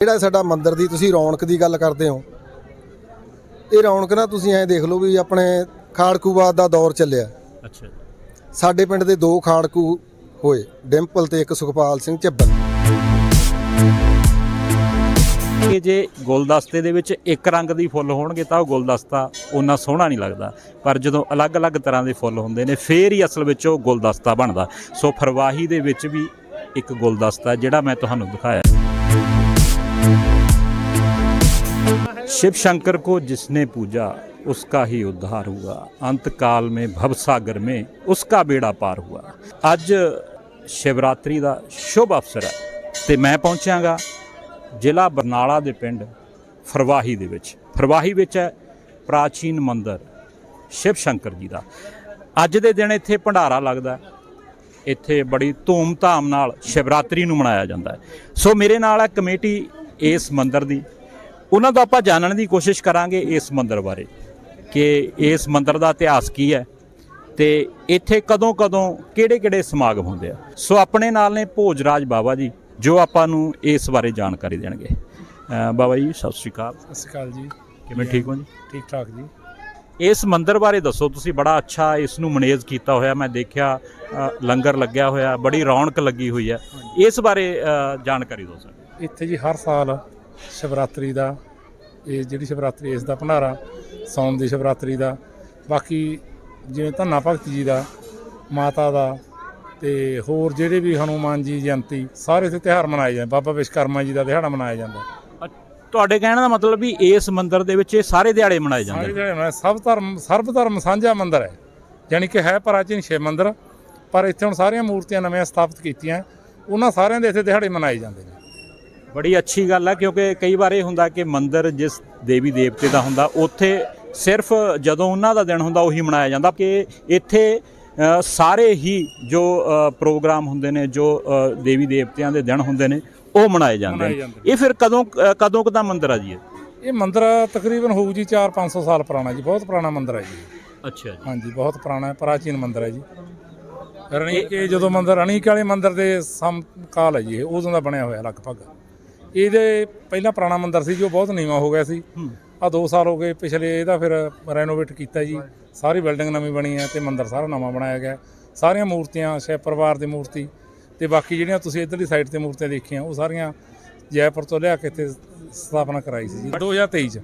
ਜਿਹੜਾ ਸਾਡਾ ਮੰਦਿਰ ਦੀ ਤੁਸੀਂ ਰੌਣਕ ਦੀ ਗੱਲ ਕਰਦੇ ਹੋ ਇਹ ਰੌਣਕ ਨਾ ਤੁਸੀਂ ਐਂ ਦੇਖ ਲਓ ਵੀ ਆਪਣੇ ਖਾੜਕੂਵਾਦ ਦਾ ਦੌਰ ਚੱਲਿਆ। ਅੱਛਾ ਸਾਡੇ ਪਿੰਡ ਦੇ ਦੋ ਖਾੜਕੂ ਹੋਏ ਡਿੰਪਲ ਤੇ ਇੱਕ ਸੁਖਪਾਲ ਸਿੰਘ ਝੱਬਲ। ਕਿ ਜੇ ਗੁਲਦਸਤੇ ਦੇ ਵਿੱਚ ਇੱਕ ਰੰਗ ਦੀ ਫੁੱਲ ਹੋਣਗੇ ਤਾਂ ਉਹ ਗੁਲਦਸਤਾ ਉਹਨਾਂ ਸੋਹਣਾ ਨਹੀਂ ਲੱਗਦਾ ਪਰ ਜਦੋਂ ਅਲੱਗ-ਅਲੱਗ ਤਰ੍ਹਾਂ ਦੇ ਫੁੱਲ ਹੁੰਦੇ ਨੇ ਫੇਰ ਹੀ ਅਸਲ ਵਿੱਚ ਉਹ ਗੁਲਦਸਤਾ ਬਣਦਾ। ਸੋ ਫਰਵਾਹੀ ਦੇ ਵਿੱਚ ਵੀ ਇੱਕ ਗੁਲਦਸਤਾ ਜਿਹੜਾ ਮੈਂ ਤੁਹਾਨੂੰ ਦਿਖਾਇਆ। शिव शंकर को जिसने पूजा उसका ही उद्धार हुआ अंत काल में भव सागर में उसका बेड़ा पार हुआ ਅੱਜ ਸ਼ਿਵਰਾਤਰੀ ਦਾ ਸ਼ੁਭ ਅਵਸਰ ਹੈ ਤੇ ਮੈਂ ਪਹੁੰਚਾਂਗਾ ਜ਼ਿਲ੍ਹਾ ਬਰਨਾਲਾ ਦੇ ਪਿੰਡ ਫਰਵਾਹੀ ਦੇ ਵਿੱਚ ਫਰਵਾਹੀ ਵਿੱਚ ਹੈ ਪ੍ਰਾਚੀਨ ਮੰਦਿਰ ਸ਼ਿਵ ਸ਼ੰਕਰ ਜੀ ਦਾ ਅੱਜ ਦੇ ਦਿਨ ਇੱਥੇ ਭੰਡਾਰਾ ਲੱਗਦਾ ਹੈ। ਇੱਥੇ ਬੜੀ ਧੂਮ-ਧਾਮ ਨਾਲ ਸ਼ਿਵਰਾਤਰੀ ਨੂੰ ਮਨਾਇਆ ਜਾਂਦਾ ਹੈ ਸੋ ਮੇਰੇ ਨਾਲ ਹੈ ਕਮੇਟੀ ਇਸ ਮੰਦਿਰ ਦੀ ਉਹਨਾਂ ਤੋਂ ਆਪਾਂ ਜਾਣਨ ਦੀ ਕੋਸ਼ਿਸ਼ ਕਰਾਂਗੇ ਇਸ ਮੰਦਿਰ ਬਾਰੇ ਕਿ ਇਸ ਮੰਦਿਰ ਦਾ ਇਤਿਹਾਸ ਕੀ ਹੈ ਤੇ ਇੱਥੇ ਕਦੋਂ ਕਦੋਂ ਕਿਹੜੇ ਕਿਹੜੇ ਸਮਾਗਮ ਹੁੰਦੇ ਆ। ਸੋ ਆਪਣੇ ਨਾਲ ਨੇ ਭੋਜਰਾਜ ਬਾਬਾ ਜੀ ਜੋ ਆਪਾਂ ਨੂੰ ਇਸ ਬਾਰੇ ਜਾਣਕਾਰੀ ਦੇਣਗੇ। ਬਾਬਾ ਜੀ ਸਤਿ ਸ਼੍ਰੀ ਅਕਾਲ। ਸਤਿ ਸ਼੍ਰੀ ਅਕਾਲ ਜੀ। ਕਿਵੇਂ ਠੀਕ ਹੋ ਜੀ? ਠੀਕ ਠਾਕ ਜੀ। ਇਸ ਮੰਦਿਰ ਬਾਰੇ ਦੱਸੋ ਤੁਸੀਂ ਬੜਾ ਅੱਛਾ ਇਸ ਨੂੰ ਮੈਨੇਜ ਕੀਤਾ ਹੋਇਆ ਮੈਂ ਦੇਖਿਆ ਲੰਗਰ ਲੱਗਿਆ ਹੋਇਆ ਬੜੀ ਰੌਣਕ ਲੱਗੀ ਹੋਈ ਹੈ। ਇਸ ਬਾਰੇ ਜਾਣਕਾਰੀ ਦਿਓ ਸਾਨੂੰ ਇੱਥੇ ਜੀ ਹਰ ਸਾਲ ਸ਼ਿਵਰਾਤਰੀ ਦਾ ਇਹ ਜਿਹੜੀ ਸ਼ਿਵਰਾਤਰੀ ਇਸ ਦਾ ਭੰਡਾਰਾ ਸੌਣ ਦੀ ਸ਼ਿਵਰਾਤਰੀ ਦਾ। ਬਾਕੀ ਜਿਵੇਂ ਧੰਨਾ ਭਗਤ ਜੀ ਦਾ ਮਾਤਾ ਦਾ ਤੇ ਹੋਰ ਜਿਹੜੇ ਵੀ ਹਨੂਮਾਨ ਜੀ ਜਯੰਤੀ ਸਾਰੇ ਇੱਥੇ ਤਿਉਹਾਰ ਮਨਾਏ ਜਾਂਦੇ। ਬਾਬਾ ਵਿਸ਼ਕਰਮਾ ਜੀ ਦਾ ਦਿਹਾੜਾ ਮਨਾਇਆ ਜਾਂਦਾ। ਤੁਹਾਡੇ ਕਹਿਣ ਦਾ ਮਤਲਬ ਵੀ ਇਸ ਮੰਦਿਰ ਦੇ ਵਿੱਚ ਇਹ ਸਾਰੇ ਦਿਹਾੜੇ ਮਨਾਏ ਜਾਂਦੇ ਸਾਰੇ ਦਿਹਾੜੇ ਮਨਾਏ ਸਭ ਧਰਮ ਸਰਬ ਧਰਮ ਸਾਂਝਾ ਮੰਦਿਰ ਹੈ। ਯਾਨੀ ਕਿ ਹੈ ਪ੍ਰਾਚੀਨ ਸ਼ਿਵ ਮੰਦਿਰ ਪਰ ਇੱਥੇ ਹੁਣ ਸਾਰੀਆਂ ਮੂਰਤੀਆਂ ਨਵੀਆਂ ਸਥਾਪਿਤ ਕੀਤੀਆਂ। ਉਹਨਾਂ ਸਾਰਿਆਂ ਦੇ ਇੱਥੇ ਦਿਹਾੜੇ ਮਨਾਏ ਜਾਂਦੇ ਨੇ। ਬੜੀ ਅੱਛੀ ਗੱਲ ਹੈ ਕਿਉਂਕਿ ਕਈ ਵਾਰ ਇਹ ਹੁੰਦਾ ਕਿ ਮੰਦਿਰ ਜਿਸ ਦੇਵੀ ਦੇਵਤੇ ਦਾ ਹੁੰਦਾ ਉੱਥੇ ਸਿਰਫ ਜਦੋਂ ਉਹਨਾਂ ਦਾ ਦਿਨ ਹੁੰਦਾ ਉਹੀ ਮਨਾਇਆ ਜਾਂਦਾ ਕਿ ਇੱਥੇ ਸਾਰੇ ਹੀ ਜੋ ਪ੍ਰੋਗਰਾਮ ਹੁੰਦੇ ਨੇ ਜੋ ਦੇਵੀ ਦੇਵਤਿਆਂ ਦੇ ਦਿਨ ਹੁੰਦੇ ਨੇ ਉਹ ਮਨਾਏ ਜਾਂਦੇ ਨੇ। ਇਹ ਫਿਰ ਕਦੋਂ ਕਦੋਂ ਕਦਾ ਮੰਦਿਰ ਆ ਜੀ ਇਹ? ਇਹ ਮੰਦਿਰ ਤਕਰੀਬਨ ਹੋਊ ਜੀ 4-500 ਸਾਲ ਪੁਰਾਣਾ ਜੀ ਬਹੁਤ ਪੁਰਾਣਾ ਮੰਦਿਰ ਹੈ ਜੀ। ਅੱਛਾ ਜੀ। ਹਾਂਜੀ ਬਹੁਤ ਪੁਰਾਣਾ ਹੈ ਪ੍ਰਾਚੀਨ ਮੰਦਿਰ ਹੈ ਜੀ। ਰਣੀਕੇ ਜਦੋਂ ਮੰਦਿਰ ਰਣੀਕ ਵਾਲੇ ਮੰਦਿਰ ਦੇ ਸਮਕਾਲ ਹੈ ਜੀ ਇਹ ਉਦੋਂ ਦਾ ਬਣਿਆ ਹੋਇਆ ਲਗਭਗ। ਇਹਦੇ ਪਹਿਲਾਂ ਪੁਰਾਣਾ ਮੰਦਿਰ ਸੀ ਜੋ ਬਹੁਤ ਨੀਵਾਂ ਹੋ ਗਿਆ ਸੀ। ਆ 2 ਸਾਲ ਹੋ ਗਏ ਪਿਛਲੇ ਇਹਦਾ ਫਿਰ ਰੈਨੋਵੇਟ ਕੀਤਾ ਜੀ। ਸਾਰੀ ਬਿਲਡਿੰਗ ਨਵੀਂ ਬਣੀ ਹੈ ਤੇ ਮੰਦਿਰ ਸਾਰਾ ਨਵਾਂ ਬਣਾਇਆ ਗਿਆ। ਸਾਰੀਆਂ ਮੂਰਤੀਆਂ ਸ਼ਿਵ ਪਰਿਵਾਰ ਦੀ ਮੂਰਤੀ ਤੇ ਬਾਕੀ ਜਿਹੜੀਆਂ ਤੁਸੀਂ ਇਧਰਲੀ ਸਾਈਡ ਤੇ ਮੂਰਤੀਆਂ ਦੇਖੀਆਂ ਉਹ ਸਾਰੀਆਂ ਜੈਪੁਰ ਤੋਂ ਲਿਆ ਕੇ ਇੱਥੇ ਸਥਾਪਨਾ ਕਰਾਈ ਸੀ ਜੀ। 2023 ਚ।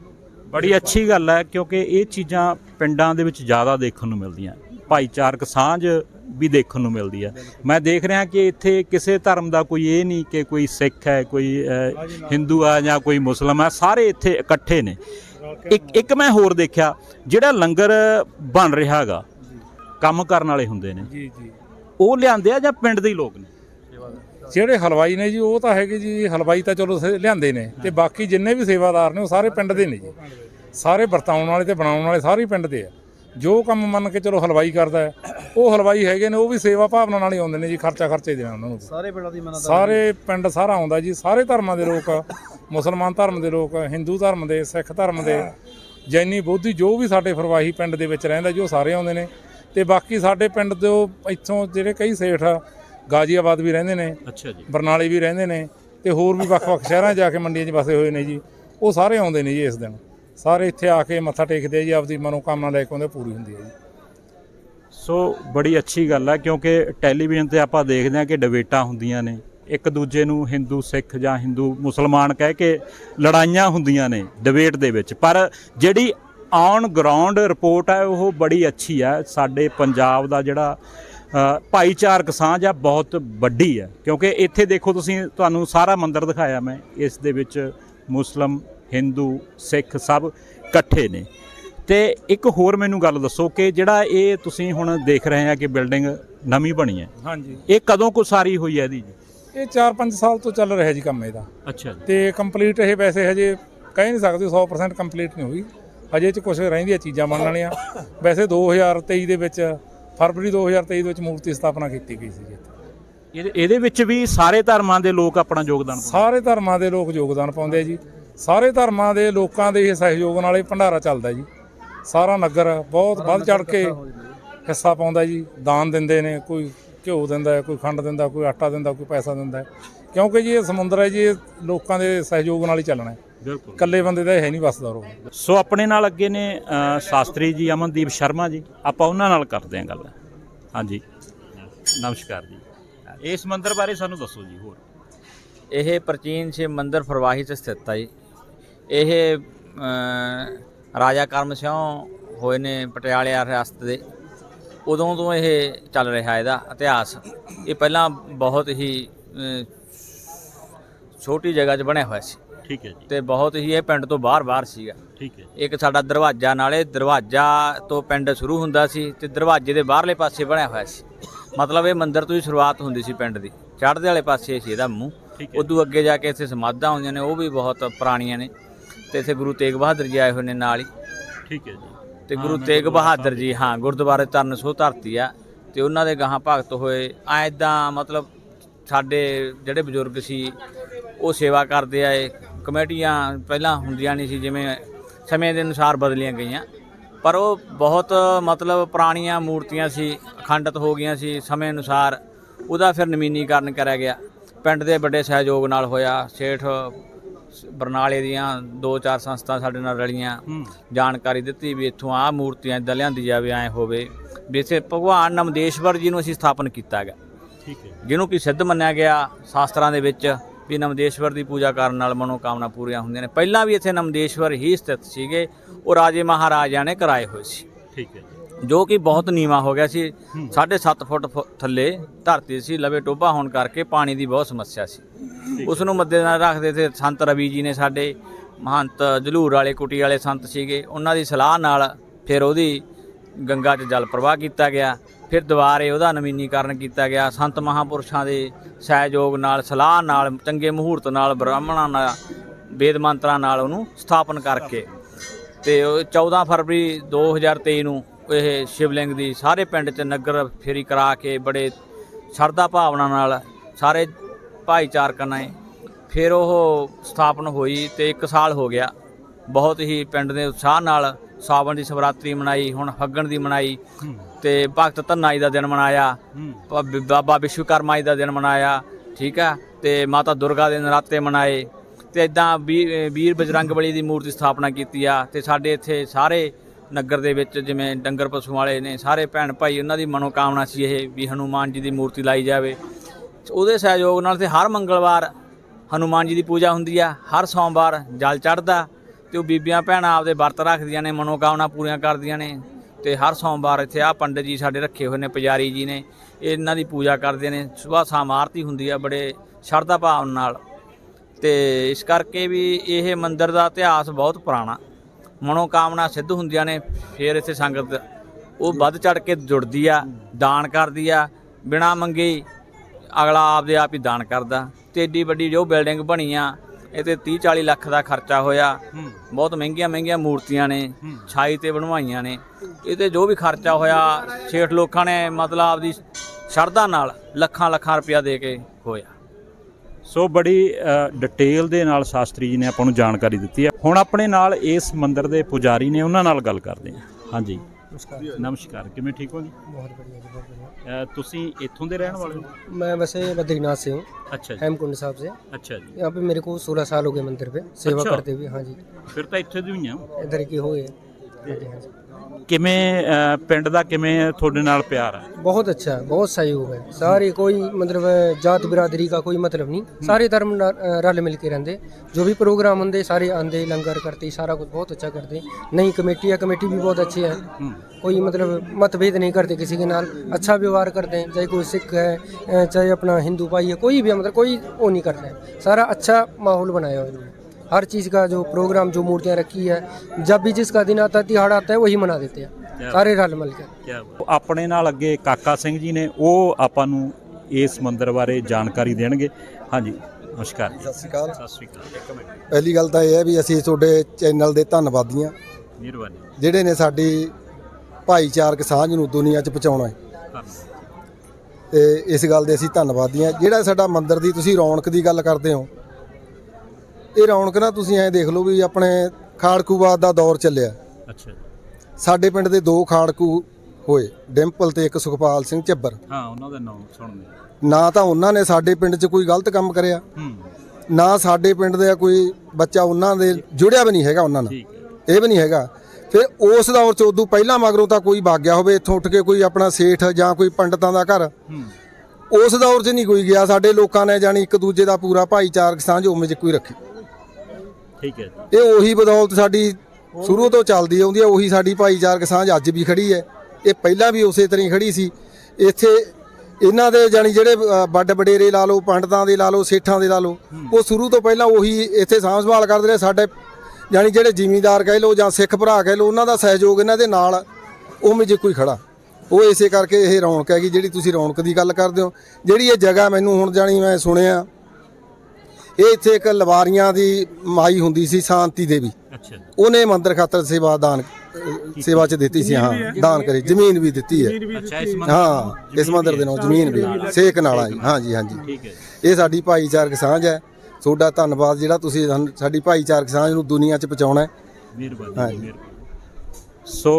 ਬੜੀ ਅੱਛੀ ਗੱਲ ਹੈ ਕਿਉਂਕਿ ਇਹ ਚੀਜ਼ਾਂ ਪਿੰਡਾਂ ਦੇ ਵਿੱਚ ਜ਼ਿਆਦਾ ਦੇਖਣ ਨੂੰ ਮਿਲਦੀਆਂ। ਭਾਈਚਾਰਕ ਸਾਂਝ ਵੀ ਦੇਖਣ ਨੂੰ ਮਿਲਦੀ ਹੈ ਮੈਂ ਦੇਖ ਰਿਹਾ ਕਿ ਇੱਥੇ ਕਿਸੇ ਧਰਮ ਦਾ ਕੋਈ ਇਹ ਨਹੀਂ ਕਿ ਕੋਈ ਸਿੱਖ ਹੈ ਕੋਈ ਹਿੰਦੂ ਆ ਜਾਂ ਕੋਈ ਮੁਸਲਮ ਹੈ ਸਾਰੇ ਇੱਥੇ ਇਕੱਠੇ ਨੇ। ਇੱਕ ਇੱਕ ਮੈਂ ਹੋਰ ਦੇਖਿਆ ਜਿਹੜਾ ਲੰਗਰ ਬਣ ਰਿਹਾ ਹੈਗਾ ਕੰਮ ਕਰਨ ਵਾਲੇ ਹੁੰਦੇ ਨੇ। ਜੀ ਜੀ। ਉਹ ਲਿਆਂਦੇ ਆ ਜਾਂ ਪਿੰਡ ਦੇ ਹੀ ਲੋਕ ਨੇ? ਜਿਹੜੇ ਹਲਵਾਈ ਨੇ ਜੀ ਉਹ ਤਾਂ ਹੈਗੇ ਜੀ ਹਲਵਾਈ ਤਾਂ ਚਲੋ ਲਿਆਂਦੇ ਨੇ। ਤੇ ਬਾਕੀ ਜਿੰਨੇ ਵੀ ਸੇਵਾਦਾਰ ਨੇ ਉਹ ਸਾਰੇ ਪਿੰਡ ਦੇ ਨੇ ਜੀ। ਸਾਰੇ ਵਰਤਾਉਣ ਵਾਲੇ ਤੇ ਬਣਾਉਣ ਵਾਲੇ ਸਾਰੇ ਪਿੰਡ ਦੇ ਆ। ਜੋ ਕੰਮ ਮੰਨ ਕੇ ਚਲੋ ਹਲਵਾਈ ਕਰਦਾ ਹੈ ਉਹ ਹਲਵਾਈ ਹੈਗੇ ਨੇ ਉਹ ਵੀ ਸੇਵਾ ਭਾਵਨਾ ਨਾਲ ਹੀ ਆਉਂਦੇ ਨੇ ਜੀ ਖਰਚਾ ਖਰਚੇ ਦੇਣਾ ਉਹਨਾਂ ਨੂੰ। ਸਾਰੇ ਪਿੰਡਾਂ ਦੀ ਮਨਾ ਸਾਰੇ ਪਿੰਡ ਸਾਰਾ ਆਉਂਦਾ ਜੀ ਸਾਰੇ ਧਰਮਾਂ ਦੇ ਲੋਕ ਮੁਸਲਮਾਨ ਧਰਮ ਦੇ ਲੋਕ ਹਿੰਦੂ ਧਰਮ ਦੇ ਸਿੱਖ ਧਰਮ ਦੇ ਜੈਨੀ ਬੋਧੀ ਜੋ ਵੀ ਸਾਡੇ ਫਰਵਾਹੀ ਪਿੰਡ ਦੇ ਵਿੱਚ ਰਹਿੰਦਾ ਜੀ ਉਹ ਸਾਰੇ ਆਉਂਦੇ ਨੇ। ਤੇ ਬਾਕੀ ਸਾਡੇ ਪਿੰਡ ਤੋਂ ਇੱਥੋਂ ਜਿਹੜੇ ਕਈ ਸੇਠ ਆ, ਗਾਜ਼ੀਆਬਾਦ ਵੀ ਰਹਿੰਦੇ ਨੇ ਅੱਛਾ ਜੀ। ਬਰਨਾਲੇ ਵੀ ਰਹਿੰਦੇ ਨੇ ਤੇ ਹੋਰ ਵੀ ਵੱਖ-ਵੱਖ ਸ਼ਹਿਰਾਂ 'ਚ ਜਾ ਕੇ ਮੰਡੀਆਂ 'ਚ ਵਸੇ ਹੋਏ ਨੇ ਜੀ ਉਹ ਸਾਰੇ ਆਉਂਦੇ ਨੇ ਜੀ ਇਸ ਦਿਨ। ਸਾਰੇ ਇੱਥੇ ਆ ਕੇ ਮੱਥਾ ਟੇਕਦੇ ਆ ਜੀ, ਆਪਦੀ ਮਨੋਕਾਮਨਾ ਲੈ ਕੇ ਆਉਂਦੇ ਪੂਰੀ ਹੁੰਦੀ ਹੈ ਜੀ। ਸੋ ਬੜੀ ਅੱਛੀ ਗੱਲ ਹੈ ਕਿਉਂਕਿ ਟੈਲੀਵਿਜ਼ਨ ਤੇ ਆਪਾਂ ਦੇਖਦੇ ਹਾਂ ਕਿ ਡਿਬੇਟਾਂ ਹੁੰਦੀਆਂ ਨੇ। ਇੱਕ ਦੂਜੇ ਨੂੰ ਹਿੰਦੂ, ਸਿੱਖ ਜਾਂ ਹਿੰਦੂ, ਮੁਸਲਮਾਨ ਕਹਿ ਕੇ ਲੜਾਈਆਂ ਹੁੰਦੀਆਂ ਨੇ ਡਿਬੇਟ ਦੇ ਵਿੱਚ। ਪਰ ਜਿਹੜੀ ਔਨ ਗਰਾਊਂਡ ਰਿਪੋਰਟ ਹੈ ਉਹ ਬੜੀ ਅੱਛੀ ਹੈ ਸਾਡੇ ਪੰਜਾਬ ਦਾ ਜਿਹੜਾ ਭਾਈਚਾਰਕ ਸਾਂਝ ਆ, ਬਹੁਤ ਵੱਡੀ ਹੈ ਕਿਉਂਕਿ ਇੱਥੇ ਦੇਖੋ ਤੁਸੀਂ, ਤੁਹਾਨੂੰ ਸਾਰਾ ਮੰਦਿਰ ਦਿਖਾਇਆ ਮੈਂ। ਇਸ ਦੇ ਵਿੱਚ ਮੁਸਲਮ ਹਿੰਦੂ ਸਿੱਖ ਸਭ ਇਕੱਠੇ ਨੇ। ਤੇ ਇੱਕ ਹੋਰ ਮੈਨੂੰ ਗੱਲ ਦੱਸੋ ਕਿ ਜਿਹੜਾ ਇਹ ਤੁਸੀਂ ਹੁਣ ਦੇਖ ਰਹੇ ਆ ਕਿ ਬਿਲਡਿੰਗ ਨਵੀਂ ਬਣੀ ਹੈ ਹਾਂਜੀ। ਇਹ ਕਦੋਂ ਕੋ ਸਾਰੀ ਹੋਈ ਹੈ ਇਹਦੀ? ਜੀ ਇਹ 4-5 ਸਾਲ ਤੋਂ ਚੱਲ ਰਿਹਾ ਜੀ ਕੰਮ ਇਹਦਾ। ਅੱਛਾ ਜੀ। ਤੇ ਕੰਪਲੀਟ ਇਹ ਵੈਸੇ ਹਜੇ ਕਹਿ ਨਹੀਂ ਸਕਦੇ 100% ਕੰਪਲੀਟ ਨਹੀਂ ਹੋਈ। ਹਜੇ ਚ ਕੁਝ ਰਹਿੰਦੀਆਂ ਚੀਜ਼ਾਂ ਬਣਨ ਵਾਲੀਆਂ। ਵੈਸੇ 2023 ਦੇ ਵਿੱਚ ਫਰਵਰੀ 2023 ਦੇ ਵਿੱਚ ਮੂਰਤੀ ਸਥਾਪਨਾ ਕੀਤੀ ਗਈ ਸੀ ਜੀ। ਇਹਦੇ ਇਹਦੇ ਵਿੱਚ ਵੀ ਸਾਰੇ ਧਰਮਾਂ ਦੇ ਲੋਕ ਆਪਣਾ ਯੋਗਦਾਨ ਪਾਉਂਦੇ ਸਾਰੇ ਧਰਮਾਂ ਦੇ ਲੋਕ ਯੋਗਦਾਨ ਪਾਉਂਦੇ ਆ ਜੀ। ਸਾਰੇ ਧਰਮਾਂ ਦੇ ਲੋਕਾਂ ਦੇ ਇਹ ਸਹਿਯੋਗ ਨਾਲ ਇਹ ਭੰਡਾਰਾ ਚੱਲਦਾ ਜੀ। ਸਾਰਾ ਨਗਰ ਬਹੁਤ ਵੱਧ ਚੜ ਕੇ ਹਿੱਸਾ ਪਾਉਂਦਾ ਜੀ। ਦਾਨ ਦਿੰਦੇ ਨੇ ਕੋਈ ਘਿਓ ਦਿੰਦਾ ਹੈ, ਕੋਈ ਖੰਡ ਦਿੰਦਾ ਕੋਈ ਆਟਾ ਦਿੰਦਾ ਕੋਈ ਪੈਸਾ ਦਿੰਦਾ। ਕਿਉਂਕਿ ਜੀ ਇਹ ਸਮੁੰਦਰ ਹੈ ਜੀ ਇਹ ਲੋਕਾਂ ਦੇ ਸਹਿਯੋਗ ਨਾਲ ਹੀ ਚੱਲਣਾ ਹੈ। ਬਿਲਕੁਲ। ਇਕੱਲੇ ਬੰਦੇ ਦਾ ਇਹ ਹੈ ਨਹੀਂ ਵਸਦਾ ਰੋ ਸੋ ਆਪਣੇ ਨਾਲ ਅੱਗੇ ਨੇ ਸ਼ਾਸਤਰੀ ਜੀ ਅਮਨਦੀਪ ਸ਼ਰਮਾ ਜੀ। ਆਪਾਂ ਉਹਨਾਂ ਨਾਲ ਕਰਦੇ ਹਾਂ ਗੱਲ। ਹਾਂਜੀ। ਨਮਸਕਾਰ ਜੀ। ਇਸ ਮੰਦਿਰ ਬਾਰੇ ਸਾਨੂੰ ਦੱਸੋ ਜੀ ਹੋਰ। ਇਹ ਪ੍ਰਾਚੀਨ ਸ਼ਿਵ ਮੰਦਿਰ ਫਰਵਾਹੀ 'ਚ ਸਥਿਤ ਹੈ ਜੀ। ਇਹ ਰਾਜਾ ਕਰਮ ਸਿੰਘ ਹੋਏ ਨੇ ਪਟਿਆਲੇ ਰਿਆਸਤ ਦੇ। ਉਦੋਂ ਤੋਂ ਇਹ ਚੱਲ ਰਿਹਾ ਇਹਦਾ ਇਤਿਹਾਸ। ਇਹ ਪਹਿਲਾਂ ਬਹੁਤ ਹੀ ਛੋਟੀ ਜਗ੍ਹਾ 'ਚ ਬਣਿਆ ਹੋਇਆ ਸੀ। ਠੀਕ ਹੈ ਜੀ। ਤੇ ਬਹੁਤ ਹੀ ਇਹ ਪਿੰਡ ਤੋਂ ਬਾਹਰ-ਬਾਹਰ ਸੀਗਾ। ਠੀਕ ਹੈ ਇੱਕ ਸਾਡਾ ਦਰਵਾਜ਼ਾ ਨਾਲੇ ਦਰਵਾਜ਼ਾ ਤੋਂ ਪਿੰਡ ਸ਼ੁਰੂ ਹੁੰਦਾ ਸੀ ਤੇ ਦਰਵਾਜ਼ੇ ਦੇ ਬਾਹਰਲੇ ਪਾਸੇ ਬਣਿਆ ਹੋਇਆ ਸੀ। ਮਤਲਬ ਇਹ ਮੰਦਿਰ ਤੋਂ ਹੀ ਸ਼ੁਰੂਆਤ ਹੁੰਦੀ ਸੀ ਪਿੰਡ ਦੀ। ਚੜ੍ਹਦੇ ਵਾਲੇ ਪਾਸੇ ਸੀ ਇਹਦਾ ਮੂੰਹ। ਉਦੋਂ ਅੱਗੇ ਜਾ ਕੇ ਇੱਥੇ ਸਮਾਧਾਂ ਹੁੰਦੀਆਂ ਨੇ ਉਹ ਵੀ ਬਹੁਤ ਪੁਰਾਣੀਆਂ ਨੇ। ਤੇ ਇੱਥੇ ਗੁਰੂ ਤੇਗ ਬਹਾਦਰ ਜੀ ਆਏ ਹੋਏ ਨੇ ਨਾਲ ਹੀ। ਠੀਕ ਹੈ ਜੀ। ਤੇ ਗੁਰੂ ਤੇਗ ਬਹਾਦਰ ਜੀ ਹਾਂ ਗੁਰਦੁਆਰੇ ਤਰਨ ਸੋ ਧਰਤੀ ਆ ਤੇ ਉਹਨਾਂ ਦੇ ਗਾਹਾਂ ਭਗਤ ਹੋਏ। ਐਦਾਂ ਮਤਲਬ ਸਾਡੇ ਜਿਹੜੇ ਬਜ਼ੁਰਗ ਸੀ ਉਹ ਸੇਵਾ ਕਰਦੇ ਆਏ। ਕਮੇਟੀਆਂ ਪਹਿਲਾਂ ਹੁੰਦੀਆਂ ਨਹੀਂ ਸੀ ਜਿਵੇਂ ਸਮੇਂ ਦੇ ਅਨੁਸਾਰ ਬਦਲੀਆਂ ਗਈਆਂ। ਪਰ ਉਹ ਬਹੁਤ ਮਤਲਬ ਪੁਰਾਣੀਆਂ ਮੂਰਤੀਆਂ ਸੀ ਅਖੰਡਿਤ ਹੋ ਗਈਆਂ ਸੀ ਸਮੇਂ ਅਨੁਸਾਰ। ਉਹਦਾ ਫਿਰ ਨਵੀਨੀਕਰਨ ਕਰਿਆ ਗਿਆ। ਪਿੰਡ ਦੇ ਵੱਡੇ ਸਹਿਯੋਗ ਨਾਲ ਹੋਇਆ। ਸੇਠ ਬਰਨਾਲੇ ਦੀਆਂ ਦੋ ਚਾਰ ਸੰਸਥਾ ਸਾਡੇ ਨਾਲ ਰਲੀਆਂ। ਜਾਣਕਾਰੀ ਦਿੱਤੀ ਵੀ ਇੱਥੋਂ ਆਹ ਮੂਰਤੀਆਂ ਇੱਦਾਂ ਲਿਆਂਦੀ ਜਾਵੇ ਐ ਹੋਵੇ। ਵੀ ਇੱਥੇ ਭਗਵਾਨ ਨਮਦੇਸ਼ਵਰ ਜੀ ਨੂੰ ਅਸੀਂ ਸਥਾਪਨ ਕੀਤਾ ਗਿਆ ਠੀਕ ਹੈ। ਜਿਹਨੂੰ ਕਿ ਸਿੱਧ ਮੰਨਿਆ ਗਿਆ ਸ਼ਾਸਤਰਾਂ ਦੇ ਵਿੱਚ ਵੀ ਨਮਦੇਸ਼ਵਰ ਦੀ ਪੂਜਾ ਕਰਨ ਨਾਲ ਮਨੋਕਾਮਨਾ ਪੂਰੀਆਂ ਹੁੰਦੀਆਂ ਨੇ। ਪਹਿਲਾਂ ਵੀ ਇੱਥੇ ਨਮਦੇਸ਼ਵਰ ਹੀ ਸਥਿਤ ਸੀਗੇ। ਉਹ ਰਾਜੇ ਮਹਾਰਾਜਿਆਂ ਨੇ ਕਰਾਏ ਹੋਏ ਸੀ। ਠੀਕ ਹੈ ਜੀ ਕਿ ਬਹੁਤ ਨੀਵਾ ਹੋ ਗਿਆ ਸੀ। 7.5 ਫੁੱਟ ਥੱਲੇ ਧਰਤੀ ਸੀ ਲਵੇ ਟੋਭਾ ਹੋਣ ਕਰਕੇ ਪਾਣੀ ਦੀ ਬਹੁਤ ਸਮੱਸਿਆ ਸੀ। ਉਸ ਨੂੰ ਮੱਦੇਨਜ਼ਰ ਰੱਖਦੇ ਤੇ ਸੰਤ ਰਵੀ ਜੀ ਨੇ ਸਾਡੇ ਮਹੰਤ ਜਲੂਰ ਵਾਲੇ ਕੁਟੀ ਵਾਲੇ ਸੰਤ ਸੀਗੇ। ਉਹਨਾਂ ਦੀ ਸਲਾਹ ਨਾਲ ਫਿਰ ਉਹਦੀ ਗੰਗਾ 'ਚ ਜਲ ਪ੍ਰਵਾਹ ਕੀਤਾ ਗਿਆ। ਫਿਰ ਦੁਬਾਰੇ ਉਹਦਾ ਨਵੀਨੀਕਰਨ ਕੀਤਾ ਗਿਆ। ਸੰਤ ਮਹਾਪੁਰਸ਼ਾਂ ਦੇ ਸਹਿਯੋਗ ਨਾਲ ਸਲਾਹ ਨਾਲ ਚੰਗੇ ਮਹੂਰਤ ਨਾਲ ਬ੍ਰਾਹਮਣਾਂ ਨਾਲ ਵੇਦ ਮੰਤਰਾਂ ਨਾਲ ਉਹਨੂੰ ਸਥਾਪਨ ਕਰਕੇ। ਤੇ ਉਹ 14 ਫਰਵਰੀ 2023 ਨੂੰ ਇਹ ਸ਼ਿਵਲਿੰਗ ਦੀ ਸਾਰੇ ਪਿੰਡ 'ਚ ਨਗਰ ਫੇਰੀ ਕਰਾ ਕੇ ਬੜੇ ਸ਼ਰਧਾ ਭਾਵਨਾ ਨਾਲ ਸਾਰੇ ਭਾਈਚਾਰਕ ਨੇ ਫਿਰ ਉਹ ਸਥਾਪਨ ਹੋਈ ਤੇ 1 ਸਾਲ ਹੋ ਗਿਆ। ਬਹੁਤ ਹੀ ਪਿੰਡ ਦੇ ਉਤਸ਼ਾਹ ਨਾਲ ਸਾਵਣ ਦੀ ਸ਼ਿਵਰਾਤਰੀ ਮਨਾਈ ਹੁਣ ਫੱਗਣ ਦੀ ਮਨਾਈ ਤੇ ਭਗਤ ਧੰਨਾ ਜੀ ਦਾ ਦਿਨ ਮਨਾਇਆ ਬਾਬਾ ਵਿਸ਼ਵਕਰਮਾ ਜੀ ਦਾ ਦਿਨ ਮਨਾਇਆ ਠੀਕ ਆ ਤੇ ਮਾਤਾ ਦੁਰਗਾ ਦੇ ਨਰਾਤੇ ਮਨਾਏ ਤੇ ਇਦਾਂ ਵੀਰ ਬਜਰੰਗ ਬਲੀ ਦੀ ਮੂਰਤੀ ਸਥਾਪਨਾ ਕੀਤੀ ਆ ਤੇ ਸਾਡੇ ਇੱਥੇ ਸਾਰੇ ਨਗਰ ਦੇ ਵਿੱਚ ਜਿਵੇਂ ਡੰਗਰ ਪਸ਼ੂ ਵਾਲੇ ਨੇ, ਸਾਰੇ ਭੈਣ ਭਾਈ ਉਹਨਾਂ ਦੀ ਮਨੋਕਾਮਨਾ ਸੀ ਇਹ ਵੀ ਹਨੂਮਾਨ ਜੀ ਦੀ ਮੂਰਤੀ ਲਾਈ ਜਾਵੇ। ਉਹਦੇ ਸਹਿਯੋਗ ਨਾਲ ਤੇ ਹਰ ਮੰਗਲਵਾਰ ਹਨੂਮਾਨ ਜੀ ਦੀ ਪੂਜਾ ਹੁੰਦੀ ਆ, ਹਰ ਸੋਮਵਾਰ ਜਲ ਚੜ੍ਹਦਾ ਤੇ ਉਹ ਬੀਬੀਆਂ ਭੈਣਾਂ ਆਪਦੇ ਵਰਤ ਰੱਖਦੀਆਂ ਨੇ, ਮਨੋਕਾਮਨਾ ਪੂਰੀਆਂ ਕਰਦੀਆਂ ਨੇ ਤੇ ਹਰ ਸੋਮਵਾਰ ਇੱਥੇ ਆ ਪੰਡਤ ਜੀ ਸਾਡੇ ਰੱਖੇ ਹੋਏ ਨੇ, ਪੁਜਾਰੀ ਜੀ ਨੇ ਇਹਨਾਂ ਦੀ ਪੂਜਾ ਕਰਦੇ ਨੇ। ਸਵੇਰ ਸ਼ਾਮ ਆਰਤੀ ਹੁੰਦੀ ਆ ਬੜੇ ਸ਼ਰਧਾ ਭਾਵ ਨਾਲ ਤੇ ਇਸ ਕਰਕੇ ਵੀ ਇਹ ਮੰਦਿਰ ਦਾ ਇਤਿਹਾਸ ਬਹੁਤ ਪੁਰਾਣਾ। ਮਨੋਕਾਮਨਾ ਸਿੱਧ ਹੁੰਦੀਆਂ ਨੇ ਫਿਰ ਇੱਥੇ ਸੰਗਤ ਉਹ ਵੱਧ ਚੜ ਕੇ ਜੁੜਦੀ ਆ ਦਾਨ ਕਰਦੀ ਆ ਬਿਨਾ ਮੰਗੇ ਅਗਲਾ ਆਪਦੇ ਆਪ ਹੀ ਦਾਨ ਕਰਦਾ। ਤੇ ਏਡੀ ਵੱਡੀ ਜੋ ਬਿਲਡਿੰਗ ਬਣੀ ਆ ਇਹ ਤੇ 30 40 ਲੱਖ ਦਾ ਖਰਚਾ ਹੋਇਆ। ਬਹੁਤ ਮਹਿੰਗੀਆਂ ਮਹਿੰਗੀਆਂ ਮੂਰਤੀਆਂ ਨੇ। ਛਾਈ ਤੇ ਬਣਵਾਈਆਂ ਨੇ। ਇਹ ਤੇ ਜੋ ਵੀ ਖਰਚਾ ਹੋਇਆ ਸੇਠ ਲੋਕਾਂ ਨੇ ਮਤਲਬ ਆਪਦੀ ਸ਼ਰਧਾ ਨਾਲ ਲੱਖਾਂ ਲੱਖਾਂ ਰੁਪਇਆ ਦੇ ਕੇ ਹੋਇਆ ਸੋ ਬੜੀ ਅ, ਡਿਟੇਲ ਦੇ ਨਾਲ ਸ਼ਾਸਤਰੀ ਜੀ ਨੇ ਆਪਾਂ ਨੂੰ ਜਾਣਕਾਰੀ ਦਿੱਤੀ ਹੈ ਹੁਣ ਆਪਣੇ ਨਾਲ ਇਸ ਮੰਦਿਰ ਦੇ ਪੁਜਾਰੀ ਨੇ ਉਹਨਾਂ ਨਾਲ ਗੱਲ ਕਰਦੇ ਹਾਂ ਹਾਂਜੀ ਨਮਸਕਾਰ ਨਮਸਕਾਰ ਕਿਵੇਂ ਠੀਕ ਹੋ ਜੀ ਬਹੁਤ बढ़िया जी बहुत बढ़िया ਅ, ਤੁਸੀਂ ਇੱਥੋਂ ਦੇ ਰਹਿਣ ਵਾਲੇ ਹੋ मैं वैसे बद्रीनाथ से हूँ ਅੱਛਾ ਜੀ हेमकुंड साहब से ਅੱਛਾ जी यहाँ पे मेरे को 16 साल हो गए मंदिर पे सेवा अच्छा। करते हुए हाँ जी ਫਿਰ ਤਾਂ ਇੱਥੇ ਦੀ ਹੋਈਆਂ इधर की हो गए हाँ जी हाँ जी ਕਿਵੇਂ ਅ, ਪਿੰਡ ਦਾ ਕਿਵੇਂ ਤੁਹਾਡੇ ਨਾਲ ਪਿਆਰ ਹੈ बहुत अच्छा है बहुत सहयोग है सारे कोई मतलब जात बिरादरी का कोई मतलब नहीं सारे धर्म न- रल मिल के रहते जो भी प्रोग्राम होंगे सारे आंदे लंगर करते सारा कुछ बहुत अच्छा करते नई कमेटी है कमेटी भी बहुत अच्छी है ਹੂੰ कोई मतलब मतभेद नहीं करते किसी के नाल अच्छा व्यवहार करते हैं चाहे कोई सिख है अ, चाहे अपना हिंदू भाई है कोई भी है मतलब कोई वो नहीं करता है सारा अच्छा माहौल बनाया हुआ है इन्होंने हर चीज़ का जो प्रोग्राम जो मूर्तियाँ रखी है जब भी जिसका दिन आता है तिहाड़ आता है वही मना देते हैं सारे रल मिल के ਆਪਣੇ ਨਾਲ ਅੱਗੇ ਕਾਕਾ ਸਿੰਘ ਜੀ ਨੇ ਉਹ ਆਪਾਂ ਨੂੰ ਇਸ ਮੰਦਿਰ ਬਾਰੇ ਜਾਣਕਾਰੀ ਦੇਣਗੇ ਹਾਂਜੀ ਨਮਸਕਾਰ ਜੀ ਸਤਿ ਸ਼੍ਰੀ ਅਕਾਲ ਸਤਿ ਸ਼੍ਰੀ ਅਕਾਲ ਇੱਕ ਮਿੰਟ ਪਹਿਲੀ ਗੱਲ ਤਾਂ ਇਹ ਹੈ ਵੀ ਅਸੀਂ ਤੁਹਾਡੇ ਚੈਨਲ ਦੇ ਧੰਨਵਾਦੀ ਹਾਂ ਮਿਹਰਬਾਨੀ ਜਿਹੜੇ ਨੇ ਸਾਡੀ ਭਾਈਚਾਰਕ ਸਾਂਝ ਨੂੰ ਦੁਨੀਆ 'ਚ ਪਹੁੰਚਾਉਣਾ ਹੈ ਧੰਨਵਾਦ ਤੇ ਇਸ ਗੱਲ ਦੇ ਅਸੀਂ ਧੰਨਵਾਦੀ ਹਾਂ ਜਿਹੜਾ ਸਾਡਾ ਮੰਦਿਰ ਦੀ ਤੁਸੀਂ ਰੌਣਕ ਦੀ ਗੱਲ ਕਰਦੇ ਹੋ ਇਹ ਰੌਣਕ ਨਾ ਤੁਸੀਂ ਐਂ ਦੇਖ ਲਓ ਵੀ ਆਪਣੇ ਖਾੜਕੂਵਾਦ ਦਾ ਦੌਰ ਚੱਲਿਆ। ਅੱਛਾ ਸਾਡੇ ਪਿੰਡ ਦੇ ਦੋ ਖਾੜਕੂ ਹੋਏ ਡਿੰਪਲ ਤੇ ਇੱਕ ਸੁਖਪਾਲ ਸਿੰਘ ਝੱਬਰ। ਹਾਂ ਉਹਨਾਂ ਦਾ ਨਾਮ ਸੁਣਦੇ ਨਾ ਤਾਂ ਉਹਨਾਂ ਨੇ ਸਾਡੇ ਪਿੰਡ 'ਚ ਕੋਈ ਗਲਤ ਕੰਮ ਕਰਿਆ ਹੂੰ। ਨਾ ਸਾਡੇ ਪਿੰਡ ਦਾ ਕੋਈ ਬੱਚਾ ਉਹਨਾਂ ਦੇ ਜੁੜਿਆ ਵੀ ਨਹੀਂ ਹੈਗਾ ਉਹਨਾਂ ਨਾਲ। ਇਹ ਵੀ ਨਹੀਂ ਹੈਗਾ। ਫਿਰ ਉਸ ਦੌਰ 'ਚ ਉਦੋਂ ਪਹਿਲਾਂ ਮਗਰੋਂ ਤਾਂ ਕੋਈ ਵਗ ਗਿਆ ਹੋਵੇ ਇੱਥੋਂ ਉੱਠ ਕੇ ਕੋਈ ਆਪਣਾ ਸੇਠ ਜਾਂ ਕੋਈ ਪੰਡਤਾਂ ਦਾ ਘਰ। ਹੂੰ। ਉਸ ਦੌਰ 'ਚ ਨਹੀਂ ਕੋਈ ਗਿਆ ਸਾਡੇ ਲੋਕਾਂ ਨੇ ਜਾਣੀ ਇੱਕ ਦੂਜੇ ਦਾ ਪੂਰਾ ਭਾਈਚਾਰਕ ਸਾਂਝ 'ਚ ਕੋਈ ਰੱਖੀ। ਠੀਕ ਹੈ ਜੀ। ਇਹ ਉਹੀ ਬਦੌਲਤ ਸਾਡੀ ਸ਼ੁਰੂ ਤੋਂ ਚੱਲਦੀ ਆਉਂਦੀ ਹੈ ਉਹੀ ਸਾਡੀ ਭਾਈਚਾਰਕ ਸਾਂਝ ਅੱਜ ਵੀ ਖੜੀ ਹੈ। ਇਹ ਪਹਿਲਾਂ ਵੀ ਉਸੇ ਤਰ੍ਹਾਂ ਹੀ ਖੜੀ ਸੀ। ਇੱਥੇ ਇਹਨਾਂ ਦੇ ਜਾਣੀ ਜਿਹੜੇ ਵੱਡ ਵਡੇਰੇ ਲਾ ਲਓ ਪੰਡਤਾਂ ਦੇ ਲਾ ਲਓ ਸੇਠਾਂ ਦੇ ਲਾ ਲਓ ਉਹ ਸ਼ੁਰੂ ਤੋਂ ਪਹਿਲਾਂ ਉਹੀ ਇੱਥੇ ਸਾਂਭ ਸੰਭਾਲ ਕਰਦੇ ਰਹੇ। ਸਾਡੇ ਜਾਣੀ ਜਿਹੜੇ ਜ਼ਿਮੀਂਦਾਰ ਕਹਿ ਲਓ ਜਾਂ ਸਿੱਖ ਭਰਾ ਕਹਿ ਲਓ ਉਹਨਾਂ ਦਾ ਸਹਿਯੋਗ ਇਹਨਾਂ ਦੇ ਨਾਲ ਉਵੇਂ ਜੇ ਕੋਈ ਖੜਾ। ਉਹ ਇਸੇ ਕਰਕੇ ਇਹ ਰੌਣਕ ਹੈਗੀ ਜਿਹੜੀ ਤੁਸੀਂ ਰੌਣਕ ਦੀ ਗੱਲ ਕਰਦੇ ਹੋ। ਜਿਹੜੀ ਇਹ ਜਗ੍ਹਾ ਮੈਨੂੰ ਹੁਣ ਜਾਣੀ ਮੈਂ ਸੁਣਿਆ ਇਹ ਇੱਥੇ ਇੱਕ ਲਵਾਰੀਆਂ ਦੀ ਮਾਈ ਹੁੰਦੀ ਸੀ ਸ਼ਾਂਤੀ ਦੇਵੀ। ਅੱਛਾ ਉਹਨੇ ਮੰਦਰ ਖਾਤਰ ਸੇਵਾ ਦਾਨ ਸੇਵਾ ਚ ਦਿੱਤੀ ਸੀ ਹਾਂ ਦਾਨ ਕਰੀ ਜ਼ਮੀਨ ਵੀ ਦਿੱਤੀ ਹੈ। ਅੱਛਾ ਇਸ ਮੰਦਰ ਹਾਂ ਇਸ ਮੰਦਰ ਦੇ ਨਾਲ ਜ਼ਮੀਨ ਵੀ ਸੇਕ ਨਾਲਾ ਜੀ ਹਾਂ। ਜੀ ਹਾਂ ਜੀ ਠੀਕ ਹੈ ਜੀ। ਇਹ ਸਾਡੀ ਭਾਈਚਾਰਕ ਸਾਂਝ ਹੈ। ਤੁਹਾਡਾ ਧੰਨਵਾਦ ਜਿਹੜਾ ਤੁਸੀਂ ਸਾਡੀ ਭਾਈਚਾਰਕ ਸਾਂਝ ਨੂੰ ਦੁਨੀਆ 'ਚ ਪਹੁੰਚਾਉਣਾ ਹੈ। ਮਿਹਰਬਾਨੀ। ਸੋ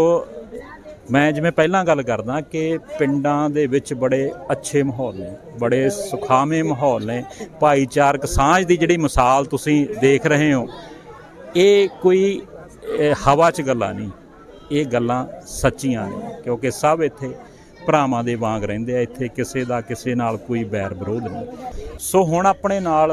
ਮੈਂ ਜਿਵੇਂ ਪਹਿਲਾਂ ਗੱਲ ਕਰਦਾ ਕਿ ਪਿੰਡਾਂ ਦੇ ਵਿੱਚ ਬੜੇ ਅੱਛੇ ਮਾਹੌਲ ਨੇ ਬੜੇ ਸੁਖਾਵੇਂ ਮਾਹੌਲ ਨੇ। ਭਾਈਚਾਰਕ ਸਾਂਝ ਦੀ ਜਿਹੜੀ ਮਿਸਾਲ ਤੁਸੀਂ ਦੇਖ ਰਹੇ ਹੋ ਇਹ ਕੋਈ ਹਵਾ 'ਚ ਗੱਲਾਂ ਨਹੀਂ ਇਹ ਗੱਲਾਂ ਸੱਚੀਆਂ ਨੇ। ਕਿਉਂਕਿ ਸਭ ਇੱਥੇ ਭਰਾਵਾਂ ਦੇ ਵਾਂਗ ਰਹਿੰਦੇ ਆ ਇੱਥੇ ਕਿਸੇ ਦਾ ਕਿਸੇ ਨਾਲ ਕੋਈ ਬੈਰ ਵਿਰੋਧ ਨਹੀਂ। ਸੋ ਹੁਣ ਆਪਣੇ ਨਾਲ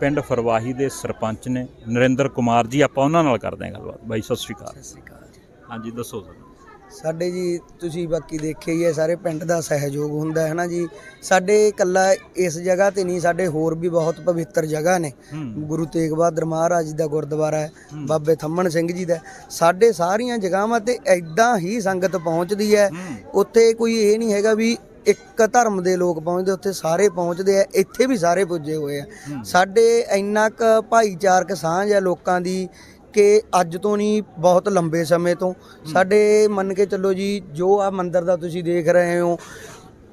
ਪਿੰਡ ਫਰਵਾਹੀ ਦੇ ਸਰਪੰਚ ਨੇ ਨਰਿੰਦਰ ਕੁਮਾਰ ਜੀ ਆਪਾਂ ਉਹਨਾਂ ਨਾਲ ਕਰਦੇ ਹਾਂ ਗੱਲਬਾਤ। ਬਾਈ ਸਤਿ ਸ਼੍ਰੀ ਅਕਾਲ। ਸਤਿ ਸ਼੍ਰੀ ਅਕਾਲ ਹਾਂਜੀ ਦੱਸੋ ਸਰ। ਸਾਡੇ ਜੀ ਤੁਸੀਂ ਬਾਕੀ ਦੇਖਿਆ ਹੀ ਹੈ ਸਾਰੇ ਪਿੰਡ ਦਾ ਸਹਿਯੋਗ ਹੁੰਦਾ ਹੈ ਨਾ ਜੀ। ਸਾਡੇ ਇਕੱਲਾ ਇਸ ਜਗ੍ਹਾ ਤੇ ਨਹੀਂ ਸਾਡੇ ਹੋਰ ਵੀ ਬਹੁਤ ਪਵਿੱਤਰ ਜਗ੍ਹਾ ਨੇ। ਗੁਰੂ ਤੇਗ ਬਹਾਦਰ ਮਹਾਰਾਜ ਜੀ ਦਾ ਗੁਰਦੁਆਰਾ ਹੈ ਬਾਬੇ ਥੰਮਣ ਸਿੰਘ ਜੀ ਦਾ। ਸਾਡੇ ਸਾਰੀਆਂ ਜਗ੍ਹਾਵਾਂ ਤੇ ਐਦਾਂ ਹੀ ਸੰਗਤ ਪਹੁੰਚਦੀ ਹੈ। ਹੂੰ। ਉੱਥੇ ਕੋਈ ਇਹ ਨਹੀਂ ਹੈਗਾ ਵੀ ਇੱਕ ਧਰਮ ਦੇ ਲੋਕ ਪਹੁੰਚਦੇ ਉੱਥੇ ਸਾਰੇ ਪਹੁੰਚਦੇ ਆ ਇੱਥੇ ਵੀ ਸਾਰੇ ਪੁੱਜੇ ਹੋਏ ਆ। ਸਾਡੇ ਇੰਨਾ ਕੁ ਭਾਈਚਾਰਕ ਸਾਂਝ ਹੈ ਲੋਕਾਂ ਦੀ ਕਿ ਅੱਜ ਤੋਂ ਨਹੀਂ ਬਹੁਤ ਲੰਬੇ ਸਮੇਂ ਤੋਂ। ਸਾਡੇ ਮੰਨ ਕੇ ਚੱਲੋ ਜੀ ਜੋ ਆ ਮੰਦਿਰ ਦਾ ਤੁਸੀਂ ਦੇਖ ਰਹੇ ਹੋ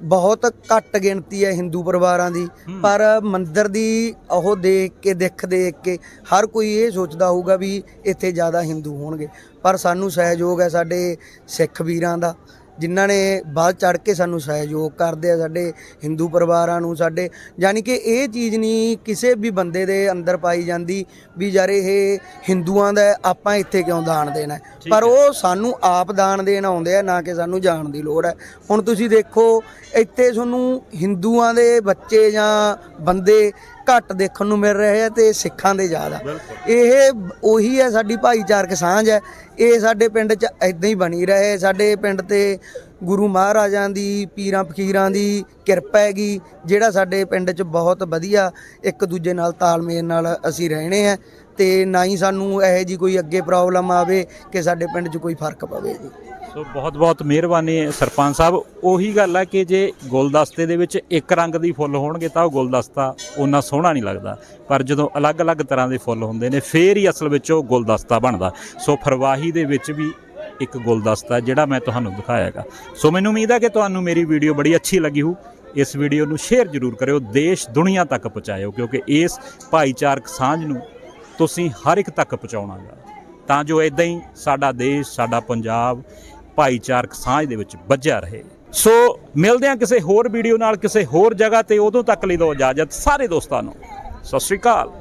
ਬਹੁਤ ਘੱਟ ਗਿਣਤੀ ਹੈ ਹਿੰਦੂ ਪਰਿਵਾਰਾਂ ਦੀ। ਪਰ ਮੰਦਿਰ ਦੀ ਉਹ ਦੇਖ ਕੇ ਦਿੱਖ ਦੇਖ ਕੇ ਹਰ ਕੋਈ ਇਹ ਸੋਚਦਾ ਹੋਊਗਾ ਵੀ ਇੱਥੇ ਜ਼ਿਆਦਾ ਹਿੰਦੂ ਹੋਣਗੇ। ਪਰ ਸਾਨੂੰ ਸਹਿਯੋਗ ਹੈ ਸਾਡੇ ਸਿੱਖ ਵੀਰਾਂ ਦਾ। ਜਿਨ੍ਹਾਂ ਨੇ ਬਾਅਦ ਚੜ ਕੇ ਸਾਨੂੰ ਸਹਿਯੋਗ ਕਰਦੇ ਆ ਸਾਡੇ ਹਿੰਦੂ ਪਰਿਵਾਰਾਂ ਨੂੰ ਸਾਡੇ ਯਾਨੀ ਕਿ ਇਹ ਚੀਜ਼ ਨਹੀਂ ਕਿਸੇ ਵੀ ਬੰਦੇ ਦੇ ਅੰਦਰ ਪਾਈ ਜਾਂਦੀ ਵੀ ਯਾਰ ਇਹ ਹਿੰਦੂਆਂ ਦਾ ਹੈ, ਆਪਾਂ ਇੱਥੇ ਕਿਉਂ ਦਾਨ ਦੇਣਾ ਹੈ? ਪਰ ਉਹ ਸਾਨੂੰ ਆਪ ਦਾਨ ਦੇਣ ਆਉਂਦੇ ਆ ਨਾ ਕਿ ਸਾਨੂੰ ਜਾਣ ਦੀ ਲੋੜ ਹੈ ਹੁਣ ਤੁਸੀਂ ਦੇਖੋ ਇੱਥੇ ਤੁਹਾਨੂੰ ਹਿੰਦੂਆਂ ਦੇ ਬੱਚੇ ਜਾਂ ਬੰਦੇ ਘੱਟ ਦੇਖਣ ਨੂੰ ਮਿਲ ਰਹੇ ਆ ਤੇ ਸਿੱਖਾਂ ਦੇ ਜ਼ਿਆਦਾ। ਇਹ ਉਹੀ ਹੈ ਸਾਡੀ ਭਾਈਚਾਰਕ ਸਾਂਝ ਹੈ। ਇਹ ਸਾਡੇ ਪਿੰਡ 'ਚ ਇਦਾਂ ਹੀ ਬਣੀ ਰਹੇ। ਸਾਡੇ ਪਿੰਡ ਤੇ ਗੁਰੂ ਮਹਾਰਾਜਾਂ ਦੀ ਪੀਰਾਂ ਫਕੀਰਾਂ ਦੀ ਕਿਰਪਾ ਹੈਗੀ ਜਿਹੜਾ ਸਾਡੇ ਪਿੰਡ 'ਚ ਬਹੁਤ ਵਧੀਆ ਇੱਕ ਦੂਜੇ ਨਾਲ ਤਾਲਮੇਲ ਨਾਲ ਅਸੀਂ ਰਹਿਣੇ ਆ ਤੇ ਨਾ ਹੀ ਸਾਨੂੰ ਇਹੋ ਜੀ ਕੋਈ ਅੱਗੇ ਪ੍ਰੋਬਲਮ ਆਵੇ ਕਿ ਸਾਡੇ ਪਿੰਡ 'ਚ ਕੋਈ ਫ਼ਰਕ ਪਵੇ ਜੀ। ਸੋ ਬਹੁਤ ਬਹੁਤ ਮਿਹਰਬਾਨੀ ਹੈ ਸਰਪੰਚ ਸਾਹਿਬ। ਉਹੀ ਗੱਲ ਆ ਕਿ ਜੇ ਗੁਲਦਸਤੇ ਦੇ ਵਿੱਚ ਇੱਕ ਰੰਗ ਦੀ ਫੁੱਲ ਹੋਣਗੇ ਤਾਂ ਉਹ ਗੁਲਦਸਤਾ ਉਹਨਾਂ ਸੋਹਣਾ ਨਹੀਂ ਲੱਗਦਾ। ਪਰ ਜਦੋਂ ਅਲੱਗ-ਅਲੱਗ ਤਰ੍ਹਾਂ ਦੇ ਫੁੱਲ ਹੁੰਦੇ ਨੇ, ਫੇਰ ਹੀ ਅਸਲ ਵਿੱਚ ਉਹ ਗੁਲਦਸਤਾ ਬਣਦਾ। ਸੋ ਫਰਵਾਹੀ ਦੇ ਵਿੱਚ ਵੀ ਇੱਕ ਗੁਲਦਸਤਾ ਜਿਹੜਾ ਮੈਂ ਤੁਹਾਨੂੰ ਦਿਖਾਇਆਗਾ। ਸੋ ਮੈਨੂੰ ਉਮੀਦ ਹੈ ਕਿ ਤੁਹਾਨੂੰ ਮੇਰੀ ਵੀਡੀਓ ਬੜੀ ਅੱਛੀ ਲੱਗੀ ਹੋ ਇਸ ਵੀਡੀਓ ਨੂੰ ਸ਼ੇਅਰ ਜ਼ਰੂਰ ਕਰਿਓ, ਦੇਸ਼ ਦੁਨੀਆ ਤੱਕ ਪਹੁੰਚਾਇਓ, ਕਿਉਂਕਿ ਇਸ ਭਾਈਚਾਰਕ ਸਾਂਝ ਨੂੰ ਤੁਸੀਂ ਹਰ ਇੱਕ ਤੱਕ ਪਹੁੰਚਾਉਣਾ ਪਹੁੰਚਾਉਣਾਗਾ। ਤਾਂ ਜੋ ਇਦਾਂ ਹੀ ਸਾਡਾ ਦੇਸ਼, ਸਾਡਾ ਪੰਜਾਬ ਭਾਈਚਾਰਕ ਸਾਂਝ ਦੇ ਵਿੱਚ ਵੱਜਿਆ ਰਹੇ। ਸੋ ਮਿਲਦੇ ਹਾਂ ਕਿਸੇ ਹੋਰ ਵੀਡੀਓ ਨਾਲ ਕਿਸੇ ਹੋਰ ਜਗ੍ਹਾ ਤੇ ਉਦੋਂ ਤੱਕ ਲਈ ਦਿਓ ਇਜਾਜ਼ਤ। ਸਾਰੇ ਦੋਸਤਾਂ ਨੂੰ। ਸਤਿ ਸ਼੍ਰੀ ਅਕਾਲ।